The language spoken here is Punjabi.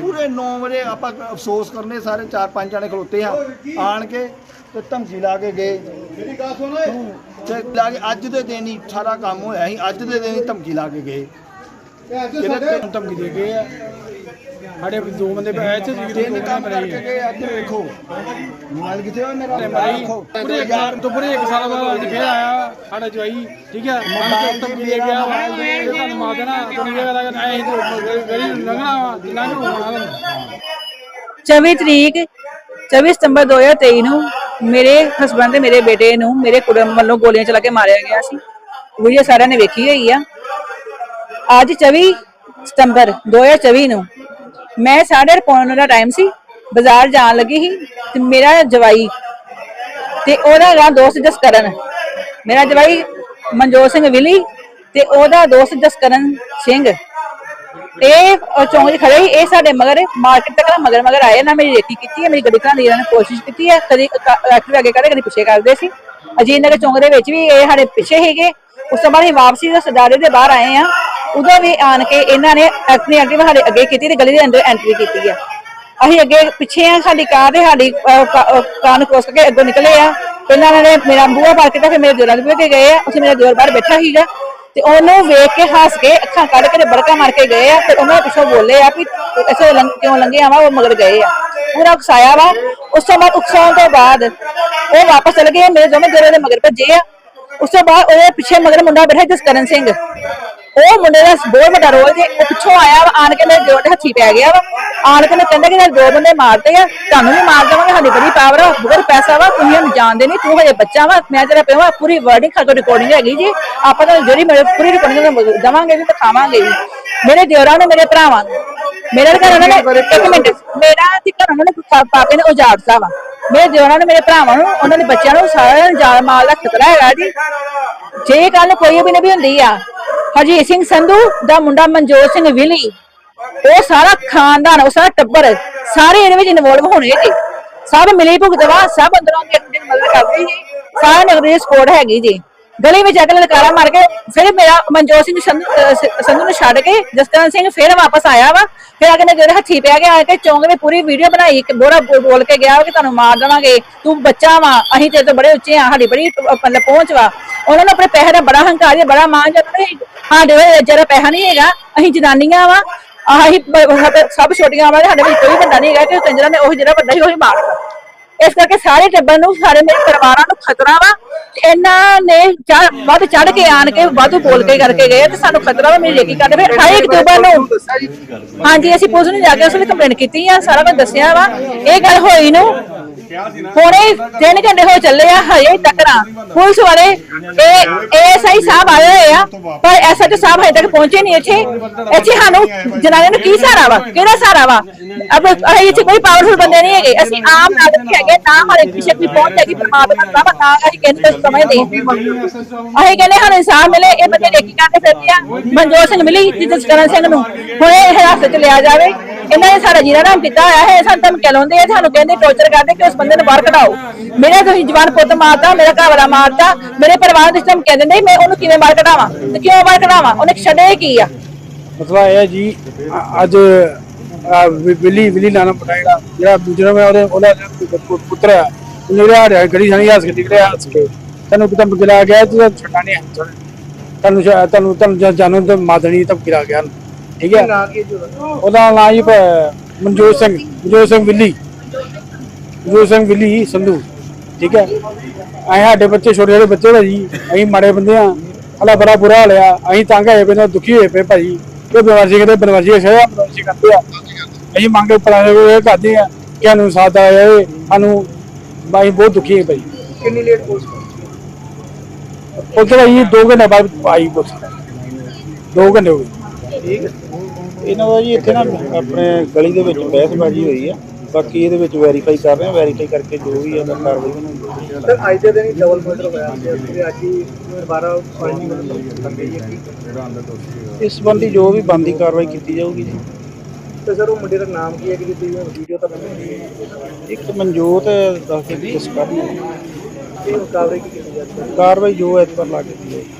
ਪੂਰੇ 9 ਵਜੇ ਆਪਾਂ ਅਫਸੋਸ ਕਰਨੇ ਸਾਰੇ ਚਾਰ ਪੰਜ ਜਣੇ ਖਲੋਤੇ ਆ ਆਣ ਕੇ ਤੇ ਧਮਕੀ ਲਾ ਕੇ ਗਏ। ਮੇਰੀ ਗੱਲ ਸੁਣ ਤੇ ਲਾ ਕੇ ਅੱਜ ਦੇ ਦਿਨ ਹੀ ਸਾਰਾ ਕੰਮ ਹੋਇਆ ਸੀ ਅੱਜ ਦੇ ਦਿਨ ਹੀ ਧਮਕੀ ਲਾ ਕੇ ਗਏ। ਕਿਹੜੇ ਧਮਕੀ ਦੇ ਗਏ ਆ। ਸਾਡੇ ਦੋ ਬੰਦੇ ਬੈਠੇ ਸੀ ਜਿਹੜੇ ਤਿੰਨ ਕੰਮ ਕਰਕੇ ਗਏ ਅੱਜ ਵੇਖੋ। ਮੋਬਾਈਲ ਕਿੱਥੇ ਹੋਇਆ ਮੇਰਾ? ਪੂਰੇ ਸਾਲ ਤੋਂ ਪੂਰੇ ਇੱਕ ਸਾਲ ਬਾਅਦ ਅੱਜ ਫੇਰ ਆਇਆ ਸਾਡਾ ਜਵਾਈ ਠੀਕ ਹੈ ਮਨ ਤੋਂ ਦੇ ਗਿਆ ਤੇ ਤੁਹਾਨੂੰ ਮਾਰ ਦੇਣਾ ਤੁਹਾਨੂੰ ਇਹ ਕਹਦਾ ਐ ਗਰੀ ਲੰਘਣਾ ਲੰਘ ਹੋਣਾ 24 ਤਰੀਕ 24 ਸਤੰਬਰ 2023 ਨੂੰ ਮੇਰੇ ਹਸਬੰਦ ਤੇ ਮੇਰੇ ਬੇਟੇ ਨੂੰ ਮੇਰੇ ਕੁੜਮ ਵੱਲੋਂ ਗੋਲੀਆਂ ਚਲਾ ਕੇ ਮਾਰਿਆ ਗਿਆ ਸੀ। ਵੀਡੀਓ ਸਾਰਿਆਂ ਨੇ ਵੇਖੀ ਹੋਈ ਆ। ਅੱਜ 24 ਸਤੰਬਰ 2024 ਨੂੰ ਮੈਂ ਸਾਢੇ ਪੌਣ ਦਾ ਟਾਈਮ ਸੀ, ਬਾਜ਼ਾਰ ਜਾਣ ਲੱਗੀ ਸੀ ਤੇ ਮੇਰਾ ਜਵਾਈ ਤੇ ਉਹਦਾ ਨਾਂ ਦੋਸਤ ਜਸਕਰਨ ਮੇਰਾ ਜਵਾਈ ਮਨਜੋਤ ਸਿੰਘ ਵਿਲੀ ਤੇ ਉਹਦਾ ਦੋਸਤ ਜਸਕਰਨ ਸਿੰਘ। ਇਹ ਚੌਂਕ 'ਚ ਖੜੇ ਸੀ, ਇਹ ਸਾਡੇ ਮਗਰ ਮਾਰਕੀਟ ਤੱਕ ਮਗਰ ਮਗਰ ਆਏ, ਨਾ ਮੇਰੀ ਰੇਕੀ ਕੀਤੀ ਹੈ, ਮੇਰੀ ਗੱਡੀ ਘਰਾਂ ਦੀ ਇਹਨਾਂ ਨੇ ਕੋਸ਼ਿਸ਼ ਕੀਤੀ ਹੈ, ਕਦੀ ਐਕਟਿਵ ਅੱਗੇ ਕਰਦੇ ਕਦੀ ਪਿੱਛੇ ਕਰਦੇ ਸੀ। ਅਜੀਤ ਨਗਰ ਚੌਂਕ ਦੇ ਵਿੱਚ ਵੀ ਇਹ ਸਾਡੇ ਪਿੱਛੇ ਸੀਗੇ। ਉਸ ਤੋਂ ਬਾਅਦ ਅਸੀਂ ਵਾਪਸੀ ਦਾ ਸਦਾਰੇ ਦੇ ਬਾਹਰ ਆਏ ਆ ਉਦੋਂ ਵੀ ਆਣ ਕੇ ਇਹਨਾਂ ਨੇ ਆਪਣੀ ਐਕਟਿਵ ਸਾਡੇ ਅੱਗੇ ਕੀਤੀ ਤੇ ਗਲੀ ਦੇ ਅੰਦਰ ਐਂਟਰੀ ਕੀਤੀ ਆ। ਅਸੀਂ ਅੱਗੇ ਪਿੱਛੇ ਆ ਸਾਡੀ ਕਾਰ ਤੇ ਸਾਡੀ ਅ, ਕ੍ਰੋਸ ਕਰਕੇ ਅੱਗੋਂ ਨਿਕਲੇ ਆ। ਪਹਿਲਾਂ ਇਹਨਾਂ ਨੇ ਮੇਰਾ ਬੂਹਾ ਪਾਰ ਕੀਤਾ ਫਿਰ ਮੇਰੇ ਦਿਓਰਾਂ ਦੇ ਬੂਹੇ ਗਏ ਆ। ਉੱਥੇ ਮੇਰਾ ਦਿਓਰ ਬਾਹਰ ਬੈਠਾ ਸੀਗਾ। ਤੇ ਉਹਨੂੰ ਵੇਖ ਕੇ ਹੱਸ ਕੇ ਅੱਖਾਂ ਕੱਢ ਕੇ ਬੜਕਾ ਮਾਰ ਕੇ ਗਏ ਆ। ਤੇ ਉਹਨਾਂ ਪਿੱਛੋਂ ਬੋਲੇ ਆ ਵੀ ਐਸੇ ਕਿਉਂ ਲੰਘੇ ਆਵਾ ਉਹ ਮਗਰ ਗਏ ਆ। ਪੂਰਾ ਉਕਸਾਇਆ ਵਾ। ਉਸ ਤੋਂ ਬਾਅਦ ਉਕਸਾਉਣ ਤੋਂ ਬਾਅਦ ਉਹ ਵਾਪਸ ਚਲੇ ਗਏ। ਮੇਰੇ ਦੋਵੇਂ ਦਿਓਰਾਂ ਦੇ ਮਗਰ ਭੱਜੇ ਆ। ਉਸ ਤੋਂ ਬਾਅਦ ਉਹਦੇ ਪਿੱਛੇ ਮਗਰ ਮੁੰਡਾ ਬੈਠਾ ਜਸਕਰਨ ਸਿੰਘ। ਉਹ ਮੁੰਡੇ ਦਾ ਬਹੁਤ ਵੱਡਾ ਰੋਲ ਜੇ ਉਹ ਪਿੱਛੋਂ ਆਇਆ ਵਾ, ਆਣ ਕੇ ਮੇਰੇ ਦਿਓਰ ਦੇ ਹੱਥੀ ਪੈ ਗਿਆ ਵਾ। ਆਣ ਕੇ ਮੈਂ ਕਹਿੰਦਾ ਕਿ ਮੇਰੇ ਦੋ ਬੰਦੇ ਮਾਰਦੇ ਆ, ਤੁਹਾਨੂੰ ਵੀ ਮਾਰ ਦੇਵਾਂਗੇ, ਸਾਡੀ ਬੜੀ ਪਾਵਰ ਆ ਬਹੁਤ ਪੈਸਾ ਵਾ, ਤੁਸੀਂ ਸਾਨੂੰ ਜਾਣਦੇ ਨਹੀਂ, ਤੂੰ ਹਜੇ ਬੱਚਾ ਵਾ। ਮੈਂ ਤੇਰਾ ਪਿਓ ਆ, ਪੂਰੀ ਵਰਡਿੰਗ ਖਾ ਕੇ ਰਿਕਾਰਡਿੰਗ ਹੈਗੀ ਜੀ। ਆਪਾਂ ਤਾਂ ਜਿਹੜੀ ਮੇਰੇ ਪੂਰੀ ਰਿਕਾਰਡਿੰਗ ਦਵਾਂਗੇ ਵੀ ਦਿਖਾਵਾਂਗੇ ਵੀ ਮੇਰੇ ਦਿਓਰਾਂ ਨੇ ਮੇਰੇ ਭਰਾਵਾਂ ਨੂੰ, ਮੇਰੇ ਘਰ ਉਹਨਾਂ ਨੇ, ਇੱਕ ਮਿੰਟ, ਮੇਰਾ ਤੇ ਘਰ ਉਹਨਾਂ ਨੇ ਪਾਪੇ ਨੇ ਉਜਾੜ ਸਾਹਿਬ ਮੇਰੇ ਦਿਓਰਾਂ ਨੇ ਮੇਰੇ ਭਰਾਵਾਂ ਨੂੰ, ਉਹਨਾਂ ਦੇ ਬੱਚਿਆਂ ਨੂੰ ਸਾਰਿਆਂ ਨੂੰ ਜਾਨ ਮਾਲ ਦਾ ਖਤਰਾ ਹੈਗਾ ਜੀ। ਜੇ ਕੱਲ ਕੋਈ ਵੀ ਨਹੀਂ ਹੁੰਦੀ ਆ ਹਰਜੀਤ ਸਿੰਘ ਸੰਧੂ ਦਾ ਮੁੰਡਾ ਮਨਜੋਤ ਸਿੰਘ ਵਿਲੀ। ਉਹ ਸਾਰਾ ਖਾਨਦਾਨ, ਉਹ ਸਾਰਾ ਟੱਬਰ, ਸਾਰੇ ਇਹਦੇ ਵਿੱਚ ਇਨਵੋਲਵ ਹੋਣੇ ਜੀ। ਸਭ ਮਿਲੀ ਭੁਗਤਵਾ ਸਭ ਅੰਦਰੋਂ ਦੀ ਅੰਦਰ ਮਦਦ ਕਰਦੇ ਜੀ। ਸਾਰਾ ਨਗਰ ਦੀ ਸਪੋਰਟ ਹੈਗੀ ਜੀ। ਗਲੀ ਵਿੱਚ ਅਗਲੇ ਲਕਾਰਾ ਮਾਰ ਕੇ ਫਿਰ ਮੇਰਾ ਮਨਜੋਤ ਸਿੰਘ ਸੰਧੂ ਨੂੰ ਛੱਡ ਕੇ ਜਸਕਰਨ ਸਿੰਘ ਫਿਰ ਵਾਪਸ ਆਇਆ ਵਾ। ਫਿਰ ਅਗਲੇ ਜਿਹੜੇ ਹੱਥੀ ਪਿਆ ਗਿਆ ਕਿ ਚੌਂਕ ਵਿੱਚ ਪੂਰੀ ਵੀਡੀਓ ਬਣਾਈ ਕਿ ਬੋਰਾ ਬੋਲ ਕੇ ਗਿਆ ਵਾ ਕਿ ਤੁਹਾਨੂੰ ਮਾਰ ਦੇਵਾਂਗੇ, ਤੂੰ ਬੱਚਾ ਵਾ, ਅਸੀਂ ਤੇਰੇ ਤੋਂ ਬੜੇ ਉੱਚੇ ਆ, ਸਾਡੀ ਬੜੀ ਮਤਲਬ ਪਹੁੰਚ ਵਾ। ਉਹਨਾਂ ਨੂੰ ਆਪਣੇ ਪੈਸੇ ਦਾ ਬੜਾ ਹੰਕਾਰ ਹੈ ਬੜਾ ਮਾਣ ਜਦੋਂ ਨਹੀਂ ਸਾਡੇ ਜਿਹੜਾ ਪੈਸਾ ਨਹੀਂ ਹੈਗਾ, ਅਸੀਂ ਜਨਾਨੀਆਂ ਵਾ, ਆਹੀ ਸਭ ਛੋਟੀਆਂ ਵਾ ਸਾਡੇ ਵਿੱਚ ਕੋਈ ਬੰਦਾ ਨਹੀਂ ਹੈਗਾ ਕਿ ਕੰਜਰਾਂ ਨੇ ਉਹ ਜਿਹੜਾ ਵੱਡਾ ਸੀ, ਉਹੀ ਮਾਰਦਾ ਇਸ ਕਰਕੇ ਸਾਰੇ ਟੱਬਰ ਨੂੰ ਸਾਰੇ ਮੇਰੇ ਪਰਿਵਾਰਾਂ ਨੂੰ ਖਤਰਾ ਵਾ ਇਹਨਾਂ ਨੇ ਵੱਧ ਚੜ ਕੇ ਆਣ ਕੇ ਵਾਧੂ ਬੋਲ ਕੇ ਕਰਕੇ ਗਏ ਤੇ ਸਾਨੂੰ ਖਤਰਾ ਵਾ ਮੇਰੀ ਲੇਕੀ ਕਰਦੇ ਫਿਰ 28 ਅਕਤੂਬਰ ਨੂੰ ਹਾਂਜੀ ਅਸੀਂ ਪੁਲਿਸ ਨੂੰ ਜਾ ਕੇ ਉਸ ਵੇਲੇ ਕੰਪਲੇਂਟ ਕੀਤੀ ਆ ਸਾਰਾ ਕੁਝ ਦੱਸਿਆ ਵਾ। ਇਹ ਗੱਲ ਹੋਈ ਨੂੰ ਹੁਣੇ ਤਿੰਨ ਘੰਟੇ ਹੋ ਚੱਲੇ ਆ, ਹਜੇ ਤੱਕ ਪੁਲਿਸ ਵਾਲੇ, ਇਹ ਐਸਆਈ ਸਾਹਿਬ ਆਏ ਹੋਏ ਆ, ਪਰ ਐਸਆਈ ਸਾਹਿਬ ਹਜੇ ਤੱਕ ਪਹੁੰਚੇ ਨਹੀਂ ਇੱਥੇ। ਇੱਥੇ ਸਾਨੂੰ ਜਨਾਨੇ ਨੂੰ ਕੀ ਸਹਾਰਾ ਵਾ? ਕਿਹੜਾ ਸਹਾਰਾ ਵਾ? ਅਬ ਅਸੀਂ ਇੱਥੇ ਕੋਈ ਪਾਵਰਫੁਲ ਬੰਦੇ ਨਹੀਂ ਹੈਗੇ। ਅਸੀਂ ਆਮ ਨਾਗਰਿਕ ਹੈਗੇ, ਨਾ ਹਲੇ ਪਿੱਛੇ ਕੋਈ ਪਹੁੰਚ ਹੈਗੀ ਪਰਮਾਤਮਾ ਦਾ ਵਾ ਅਸੀਂ ਕਹਿੰਦੇ ਸਮਝਦੇ ਅਸੀਂ ਕਹਿੰਦੇ ਸਾਨੂੰ ਇਨਸਾਫ ਮਿਲੇ, ਇਹ ਬੰਦੇ ਨੇਕੀ ਕਰਦੇ ਫਿਰਦੇ ਆ। ਮਨਜੋਤ ਸਿੰਘ ਮਿਲੀ ਤੇ ਜਸਕਰਨ ਸਿੰਘ ਨੂੰ। ਹੁਣ ਇਹ ਹਿਰਾਸਤ ਚ ਲਿਆ ਜਾਵੇ। ਇਹਨਾਂ ਨੇ ਸਾਡਾ ਜੀਰਾ ਨਾਮ ਕੀਤਾ ਹੋਇਆ ਹੈ ਸਾਨੂੰ ਧਮਕੀਆਂ ਲਾਉਂਦੇ ਆ, ਸਾਨੂੰ ਕਹਿੰਦੇ ਟੌਰਚਰ ਕਰਦੇ ਕਿ ਉਸ ਬੰਦੇ ਨੂੰ ਬਾਹਰ ਕਢਾਓ। ਮੇਰੇ ਤੁਸੀਂ ਜਵਾਨ ਪੁੱਤ ਮਾਰਤਾ, ਮੇਰਾ ਘਰ ਵਾਲਾ ਮਾਰਤਾ, ਮੇਰੇ ਪਰਿਵਾਰ ਦੇ ਧਮਕੀਆਂ ਦਿੰਦੇ, ਮੈਂ ਉਹਨੂੰ ਕਿਵੇਂ ਬਾਹਰ ਕਢਾਵਾਂ? ਤੇ ਕਿਉਂ ਬਾਹਰ ਕਢਾਵਾਂ? ਉਹਨੇ ਛੱਡੇ ਕੀ ਆ? ਮਸਲਾ ਇਹ ਹੈ ਜੀ ਅੱਜ ਵਿਲੀ ਵਿਲੀ ਨਾਨਾ ਪਟਾਇੜਾ ਜਿਹੜਾ ਦੂਜਾ ਮੈਂ ਉਹਦੇ, ਉਹਦਾ ਜਿਹੜਾ ਪੁ- ਪੁੱਤਰ ਆ ਰਿਹਾ ਗੜੀ ਸਾਨੀ ਹੱਸ ਕੇ ਨਿਕਲਿਆ, ਹੱਸ ਕੇ। ਤੈਨੂੰ ਕਿਤਾ ਬਗਲਾ ਗਿਆ, ਤੂੰ ਛੱਡਾ ਨਹੀਂ ਤੈਨੂੰ ਸ਼ਾ- ਤੈਨੂੰ ਤੇ ਮਾਦਣੀ ਤਾਂ ਗਿਰਾ ਗਿਆ ਠੀਕ ਹੈ। ਉਹਦਾ ਨਾਂ ਜੀ ਪ- ਮਨਜੋਤ ਸਿੰਘ ਮਨਜੋਤ ਸਿੰਘ ਵਿਲੀ। ਮਨਜੋਤ ਸਿੰਘ ਵਿਲੀ ਸੰਧੂ। ਠੀਕ ਹੈ। ਅਸੀਂ ਸਾਡੇ ਬੱਚੇ ਛੋਟੇ ਛੋਟੇ ਬੱਚੇ ਭਾਜੀ ਅਸੀਂ ਮਾੜੇ ਬੰਦੇ ਆ ਹਲਾ ਬੜਾ ਬੁਰਾ ਹਾਲ ਆ। ਅਸੀਂ ਤੰਗ ਹੋਏ ਪਏ ਨੇ ਦੁਖੀ ਹੋਏ ਪਏ ਭਾਜੀ। ਇਹ ਬਨਵਾਸੀ ਕਹਿੰਦੇ ਬਨਵਾਸੀ ਸ਼ਹਿਰ ਬਨਵਾਸੀ ਕਰਦੇ ਆ। ਅਸੀਂ ਮੰਗੇ ਪਰਾਏ ਇਹ ਕਰਦੇ ਆ ਕਿ ਸਾਨੂੰ ਸਾਥ ਆਇਆ ਜਾਏ ਸਾਨੂੰ ਬਾਈ ਬਹੁਤ ਦੁਖੀ ਹੈ ਭਾਈ ਕਿੰਨੀ ਲੇਟ ਪੁਲਿਸ ਉੱਥੇ ਭਾਈ 2 ਘੰਟੇ ਬਾਅਦ ਆਈ ਪੁਲਿਸ। 2 ਘੰਟੇ ਹੋ ਗਏ। ਇਹਨਾਂ ਦਾ ਜੀ ਇੱਥੇ ਨਾ ਆਪਣੇ ਗਲੀ ਦੇ ਵਿੱਚ ਬਹਿਸਬਾਜ਼ੀ ਹੋਈ ਆ। ਬਾਕੀ ਇਹਦੇ ਵਿੱਚ ਵੈਰੀਫਾਈ ਕਰ ਰਹੇ ਆ। ਵੈਰੀਫਾਈ ਕਰਕੇ ਜੋ ਵੀ ਇਹਦਾ ਕਾਰਵਾਈ ਬਣਾਉਂਦੇ ਸਰ ਅੱਜ ਦੇ ਦਿਨ ਹੀ ਡਬਲ ਮਰਡਰ ਹੋਇਆ ਤੇ ਅੱਜ ਹੀ ਦੁਬਾਰਾ ਪਾਣੀ ਹੈ ਇਸ ਸੰਬੰਧੀ ਜੋ ਵੀ ਬੰਦੀ ਕਾਰਵਾਈ ਕੀਤੀ ਜਾਊਗੀ ਜੀ। ਤੇ ਸਰ ਉਹ ਮੁੰਡੇ ਦਾ ਨਾਮ ਕੀ ਹੈ ਕਿ ਤੁਸੀਂ ਵੀਡੀਓ ਤਾਂ ਇੱਕ ਮਨਜੋਤ ਦੱਸ ਕੇ ਜਿਸ ਕਰਨ ਕਾਰਵਾਈ ਕੀ ਕੀਤੀ ਜਾਂਦੀ ਹੈ? ਕਾਰਵਾਈ ਜੋ ਐਤਵਾਰ ਲਾ ਕੇ